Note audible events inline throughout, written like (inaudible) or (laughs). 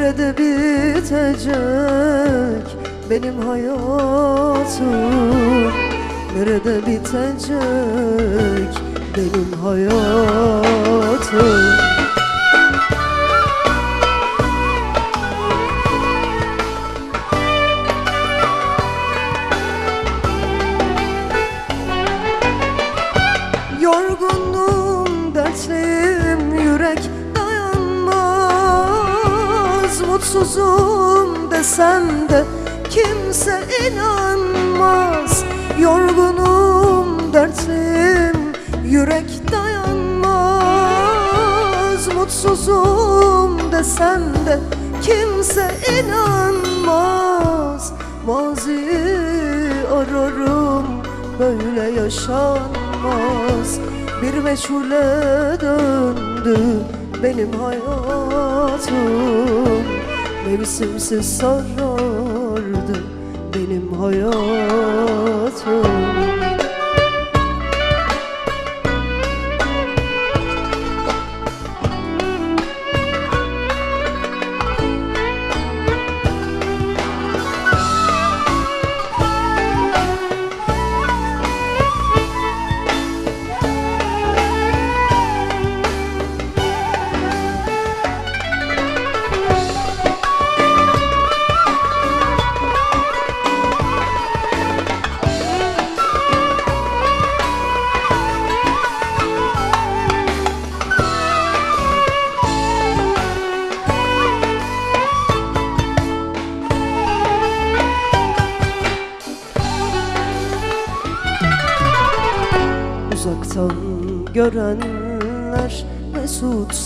Nerede bitecek benim hayatım. Nerede bitecek benim hayatım Mutsuzum desem de kimse inanmaz. Yorgunum, dertliyim, yürek dayanmaz. Mutsuzum desem de kimse inanmaz. Maziyi ararım böyle yaşanmaz. Bir meçhule döndü benim hayatım Mevsimsiz sarardı benim hayatım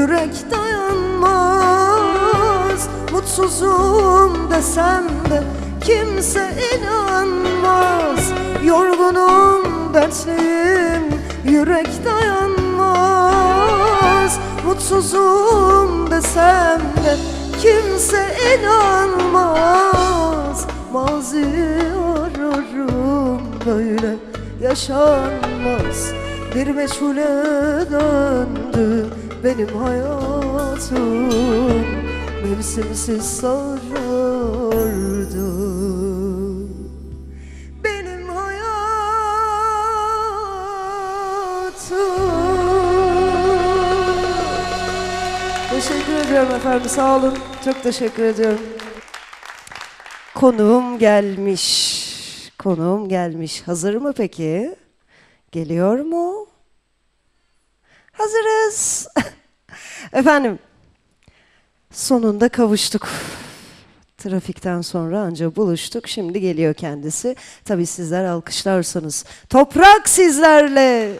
yürek dayanmaz Mutsuzum desem de kimse inanmaz. Yorgunum, dertliyim, yürek dayanmaz Mutsuzum desem de kimse inanmaz. Mazi ararım böyle yaşanmaz. Bir meçhule döndü benim hayatım Mevsimsiz sarardı. Benim hayatım. Teşekkür ediyorum efendim sağ olun. Çok teşekkür ediyorum. Konuğum gelmiş. Konuğum gelmiş. Hazır mı peki? Geliyor mu? Hazırız. (laughs) Efendim, sonunda kavuştuk. Trafikten sonra anca buluştuk. Şimdi geliyor kendisi. Tabii sizler alkışlarsanız. Toprak sizlerle.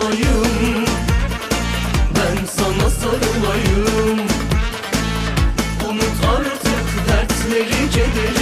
yanayım Ben sana sarılayım Unut artık dertleri, kederi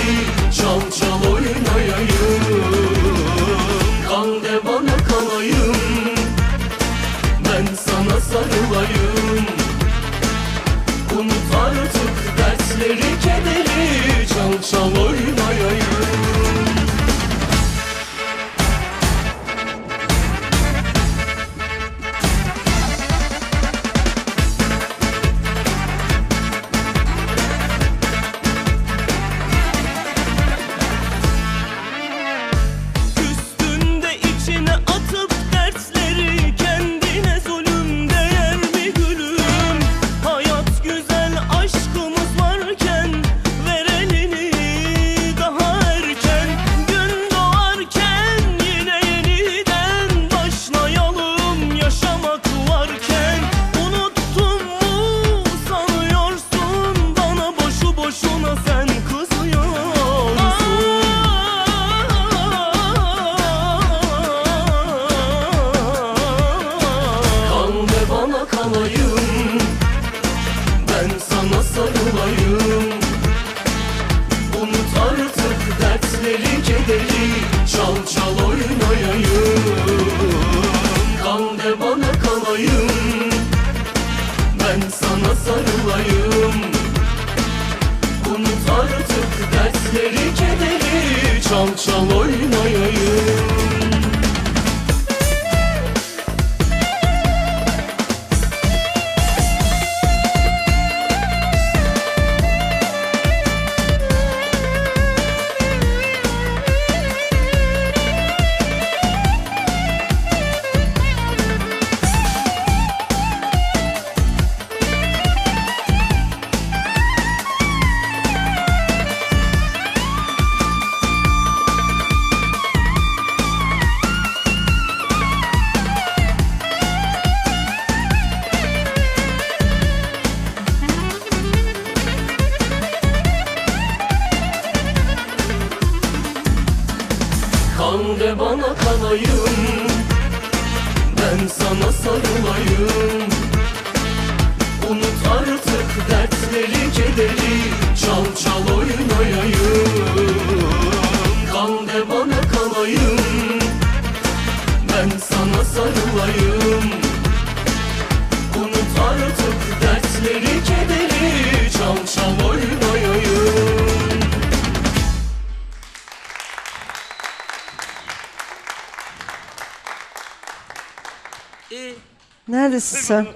Neredesin sen?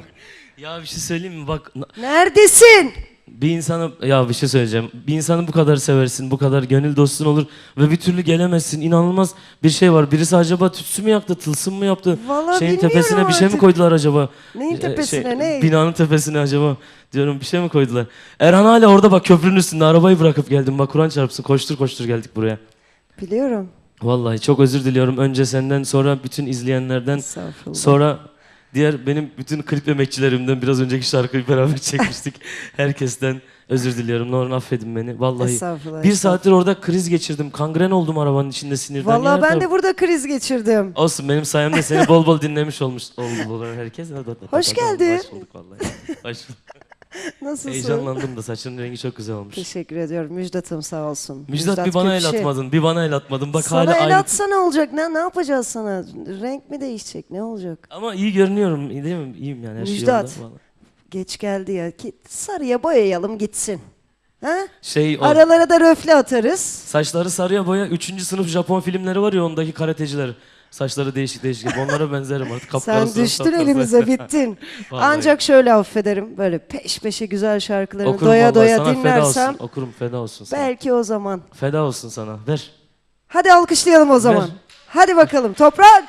Ya bir şey söyleyeyim mi? Bak Neredesin? bir insanı ya bir şey söyleyeceğim. Bir insanı bu kadar seversin, bu kadar gönül dostun olur ve bir türlü gelemezsin. İnanılmaz bir şey var. Birisi acaba tütsü mü yaktı, tılsım mı yaptı? Vallahi Şeyin bilmiyorum tepesine bir şey mi artık. koydular acaba? Neyin Ee, tepesine, ne? Binanın tepesine acaba diyorum bir şey mi koydular? Erhan hala orada bak köprünün üstünde arabayı bırakıp geldim. Bak Kur'an çarpsın koştur koştur geldik buraya. Biliyorum. Vallahi çok özür diliyorum. Önce senden sonra bütün izleyenlerden Estağfurullah. Sonra diğer benim bütün klip emekçilerimden biraz önceki şarkıyı beraber (laughs) çekmiştik. Herkesten özür diliyorum. Olur affedin beni. Vallahi Estağfurullah, bir saattir orada kriz geçirdim. Kangren oldum arabanın içinde sinirden. Vallahi ben de burada kriz geçirdim. Olsun benim sayemde seni bol bol dinlemiş olmuş oldular herkes. Hoş geldin. Hoş bulduk vallahi. Hoş bulduk. Nasılsın? Heyecanlandım da saçının rengi çok güzel olmuş. Teşekkür ediyorum. Müjdat'ım sağ olsun. Müjdat, bir bana el atmadın. Bir bana el atmadın. Bak Sana hala el aynı. atsa ne olacak? Ne, ne yapacağız sana? Renk mi değişecek? Ne olacak? Ama iyi görünüyorum. iyi Değil mi? İyiyim yani her şey Müjdat. yolunda. vallahi. Geç geldi ya. Ki sarıya boyayalım gitsin. Ha? Şey o. Aralara da röfle atarız. Saçları sarıya boya. Üçüncü sınıf Japon filmleri var ya ondaki karateciler. Saçları değişik değişik. Onlara benzerim artık. Sen düştün elimize (laughs) bittin. Vallahi. Ancak şöyle affederim. Böyle peş peşe güzel şarkılarını Okurum doya vallahi, doya sana feda dinlersem olsun. Okurum feda olsun sana. belki o zaman. Feda olsun sana. Ver. Hadi alkışlayalım o zaman. Hadi bakalım toprak.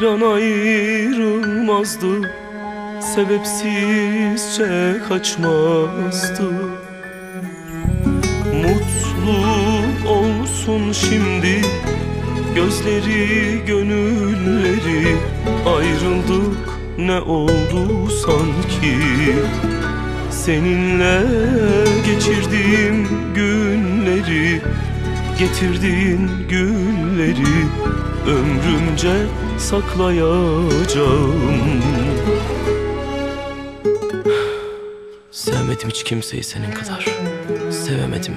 Bir an ayrılmazdı. Sebepsizce kaçmazdı. Mutlu olsun şimdi. Gözleri gönülleri ayrıldık. Ne oldu sanki? Seninle geçirdiğim günleri Getirdiğin günleri ömrümce saklayacağım. Sevmedim hiç kimseyi senin kadar. Sevemedim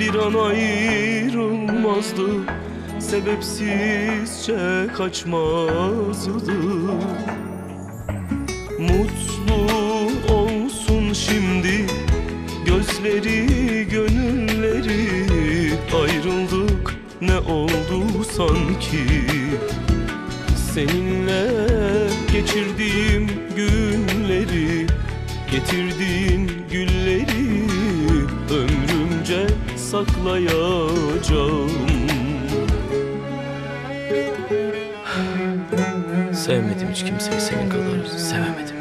Bir an ayrılmazdı. Sebepsizce kaçmazdı. Mutlu olsun şimdi. Gözleri gönülleri Ayrıldık. Ne oldu sanki? Seninle geçirdiğim günleri Getirdiğin gülleri Ömrümce saklayacağım Sevmedim hiç kimseyi senin kadar sevemedim.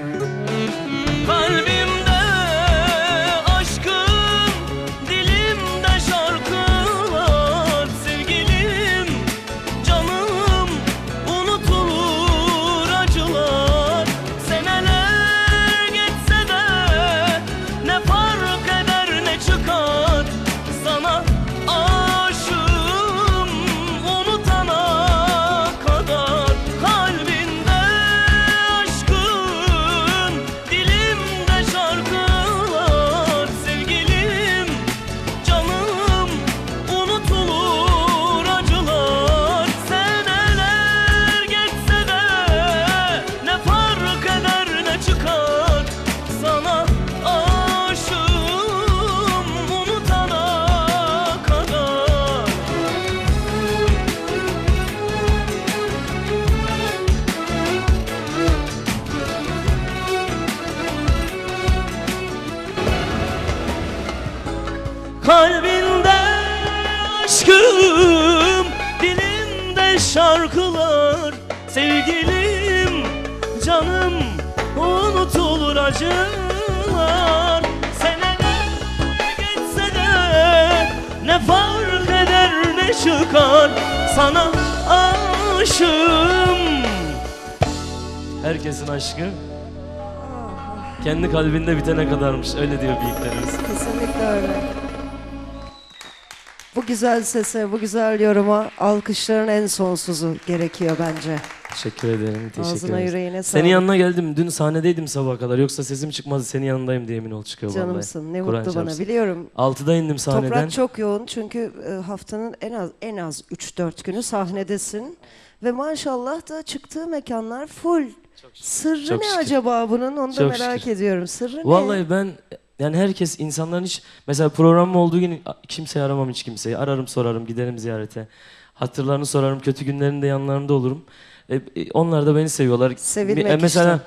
Acılar Seneler geçse de Ne fark eder ne çıkar Sana aşığım Herkesin aşkı kendi kalbinde bitene kadarmış. Öyle diyor büyüklerimiz. Kesinlikle öyle. Bu güzel sese, bu güzel yoruma alkışların en sonsuzu gerekiyor bence. Teşekkür ederim. Teşekkür Ağzına ederim. yüreğine Senin sağlık. yanına geldim. Dün sahnedeydim sabaha kadar. Yoksa sesim çıkmazdı. Senin yanındayım diye emin ol çıkıyor vallahi. Canımsın. Ne Kur'an mutlu bana. çarpsın. Biliyorum. Altıda indim sahneden. Toprak çok yoğun çünkü e, haftanın en az en az 3-4 günü sahnedesin ve maşallah da çıktığı mekanlar full. Sırrı Çok ne şükür. acaba bunun? Onu da Çok merak şükür. ediyorum. Sırrı ne? Vallahi ben yani herkes insanların hiç mesela programım olduğu gün kimseyi aramam hiç kimseyi. Ararım sorarım giderim ziyarete. Hatırlarını sorarım kötü günlerinde yanlarında olurum. E, e, onlar da beni seviyorlar. Sevilmek e, mesela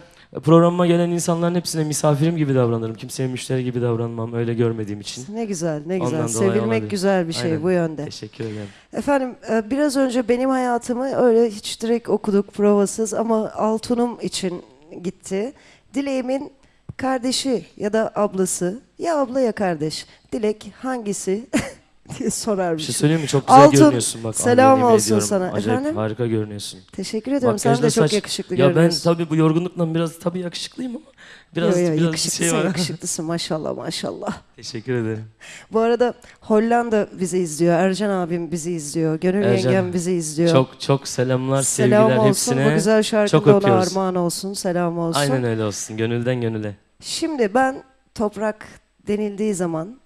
programıma gelen insanların hepsine misafirim gibi davranırım. Kimseye müşteri gibi davranmam öyle görmediğim için. Ne güzel, ne güzel. Ondan Sevilmek güzel bir şey Aynen. bu yönde. Teşekkür ederim. Efendim biraz önce benim hayatımı öyle hiç direkt okuduk provasız ama Altunum için gitti. Dileğimin kardeşi ya da ablası ya abla ya kardeş. Dilek hangisi (laughs) diye Bir şey söyleyeyim mi? Çok güzel Altun, görünüyorsun bak. selam yemin olsun ediyorum. sana. Acayip Efendim? harika görünüyorsun. Teşekkür ediyorum. Sen Makyajla de çok saç- yakışıklı Ya ben görünüyorsun. tabii bu yorgunlukla biraz tabii yakışıklıyım ama biraz Yo, yo, biraz bir yakışıklısın, şey var. (laughs) yakışıklısın maşallah maşallah. Teşekkür ederim. Bu arada Hollanda bizi izliyor. Ercan abim bizi izliyor. Gönül Ercan, yengem bizi izliyor. Çok çok selamlar, Selam sevgiler olsun. hepsine. Bu güzel şarkı çok da ona öpüyoruz. armağan olsun. Selam olsun. Aynen öyle olsun. Gönülden gönüle. Şimdi ben toprak denildiği zaman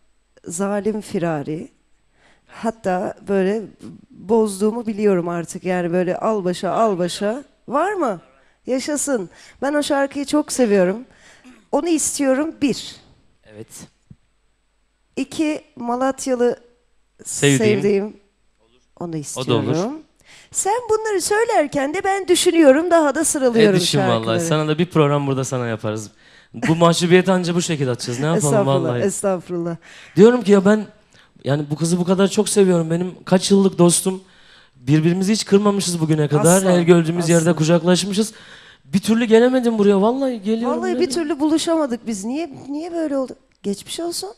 zalim firari hatta böyle bozduğumu biliyorum artık yani böyle al başa al başa var mı? Yaşasın. Ben o şarkıyı çok seviyorum. Onu istiyorum bir. Evet. İki Malatyalı Sevdiğim. sevdiğim. Onu olur. istiyorum. Sen bunları söylerken de ben düşünüyorum daha da sıralıyorum E düşün şarkıları. vallahi. Sana da bir program burada sana yaparız. Bu mahcubiyeti anca bu şekilde atacağız. Ne yapalım Estağfurullah, vallahi. estağfurullah. Diyorum ki ya ben yani bu kızı bu kadar çok seviyorum. Benim kaç yıllık dostum. Birbirimizi hiç kırmamışız bugüne kadar. Asla, Her gördüğümüz asla. yerde kucaklaşmışız. Bir türlü gelemedim buraya. Vallahi geliyorum. Vallahi bir türlü buluşamadık biz. Niye niye böyle oldu? Geçmiş olsun.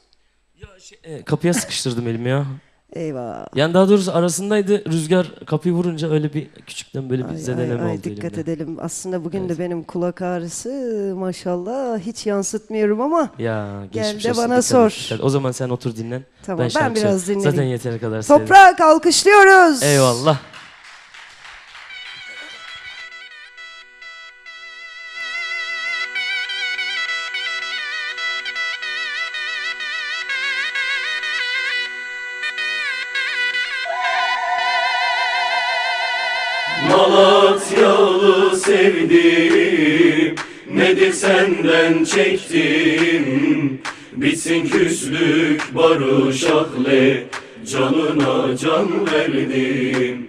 E, kapıya sıkıştırdım elimi ya. Eyvah. Yani daha doğrusu arasındaydı. Rüzgar kapıyı vurunca öyle bir küçükten böyle bir Ay, zedeleme ay, ay, oldu dikkat elimde. edelim. Aslında bugün Evet. de benim kulak ağrısı maşallah hiç yansıtmıyorum ama Ya Gel de bana sor. dikkat. O zaman sen otur dinlen. tamam ben, şarkı biraz dinleyeyim. Zaten yeteri kadar. Toprak alkışlıyoruz. Eyvallah. Nedir senden çektiğim Bitsin küslük barış ahle Canına can verdim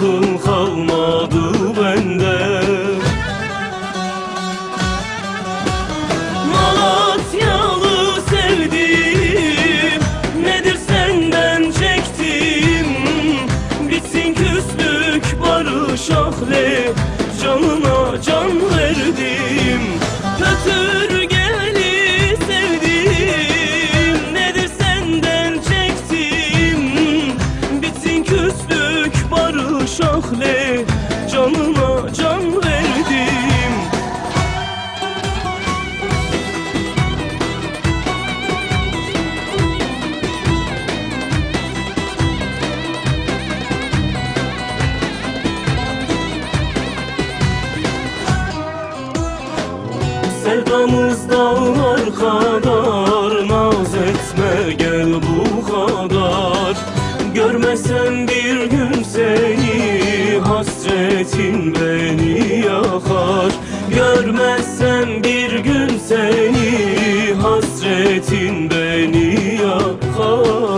Akıl Sevdamız dağlar kadar Naz etme gel bu kadar. Görmesem bir gün seni Hasretin beni yakar. Görmezsem bir gün seni Hasretin beni yakar